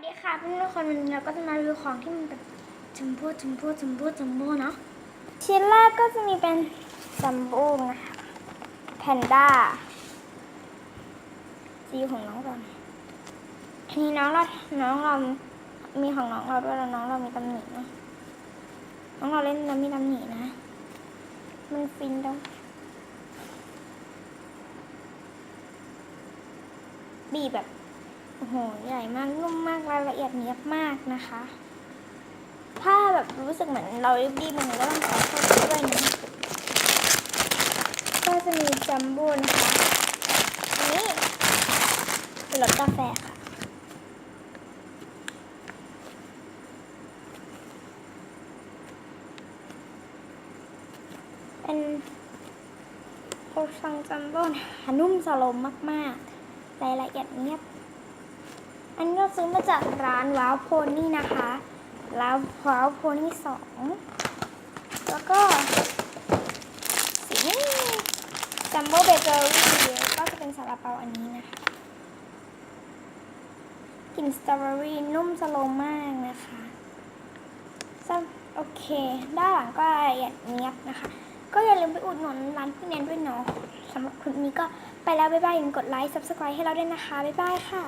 วัสดีค่ะเพื่อนทุกคนวันนี้เราก็จะมารีวิวของที่มันแบบจัมโบ้จัมโบ้จัมโบ้จัมโบ้เนาะชิ้นแรกก็จะมีเป็นจัมโบ้นะคะแพนด้าจีของน้องก่อนอันนี้น้องเราน้องเรามีของน้องเราด้วยแล้วน้องเรามีตำหนิเนาะน้องเราเล่นแล้วมีตำหนินะ มันฟินจังบีแบบโอ้โห ใหญ่มากนุ่มมาก รายละเอียดเนียบมากนะคะ ถ้าแบบรู้สึกเหมือนเรารีบๆมันก็ต้องขอโทษด้วยนะก็จะมีจัมโบ้นะคะอันนี้เป็นรสกาแฟค่ะเป็นโคซังจัมโบ้นนุ่มสโลมมาก ๆ รายละเอียดเนียบ อันนี้เราซื้อมาจากร้านว้าวโพนี่นะคะร้านว้าวโพนี่สองแล้วก็สีนี้จัมโบ้เบเกอรี่ก็จะเป็นซาลาเปาอันนี้นะคะกลิ่นสตรอเบอรี่นุ่มสโลมมากนะคะซัโอเค ด้านหลังก็ละเอียดเนียบนะคะ ก็อย่าลืมไปอุดหนุนร้านพี่แนนด้วยเนาะสำหรับคลิปนี้ก็ไปแล้ว บ๊ายบายอย่าลืมกดไลค์ subscribe ให้เราด้วยนะคะ บ๊ายบายค่ะ